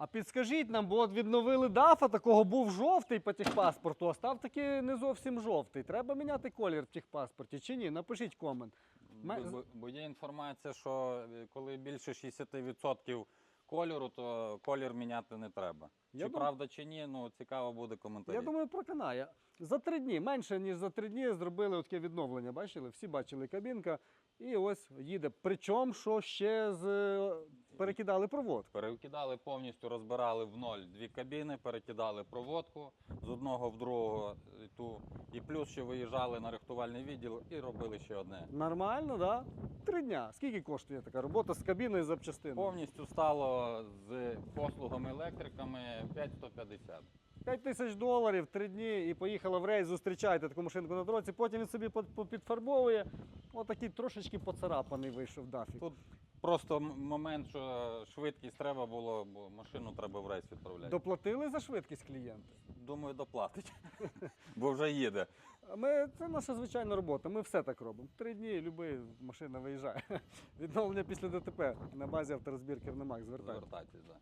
А підскажіть нам, бо от відновили дафа, такого був жовтий по техпаспорту, а став таки не зовсім жовтий. Треба міняти колір в техпаспорті чи ні? Напишіть комент. Ме- Бо, бо- є інформація, що е, коли більше 60% кольору, то колір міняти не треба. Я чи дум- правда, чи ні, ну цікаво буде коментарі. Я думаю, проканає. За три дні, менше ніж за три дні зробили таке відновлення. Бачили? Всі бачили кабінка. І ось їде. Причому, що ще з е, перекидали проводку. Перекидали повністю, розбирали в ноль дві кабіни, перекидали проводку з одного в другого. і Ту. І плюс ще виїжджали на рихтувальний відділ і робили ще одне. Нормально, так? Да? Три дня. Скільки коштує така робота з кабіною і запчастинами? Повністю стало з послугами електриками 5150. 5 тисяч доларів, три дні і поїхала в рейс, зустрічайте таку машинку на дорозі. Потім він собі підфарбовує. Отакий трошечки поцарапаний вийшов дафік. Тут просто момент, що швидкість треба було, бо машину треба в рейс відправляти. Доплатили за швидкість клієнти? Думаю, доплатить, бо вже їде. Ми, це наша звичайна робота. Ми все так робимо. Три дні люби, машина виїжджає. Відновлення після ДТП на базі авторозбірки Кернемак. Звертайтеся. Звертайтесь. Да.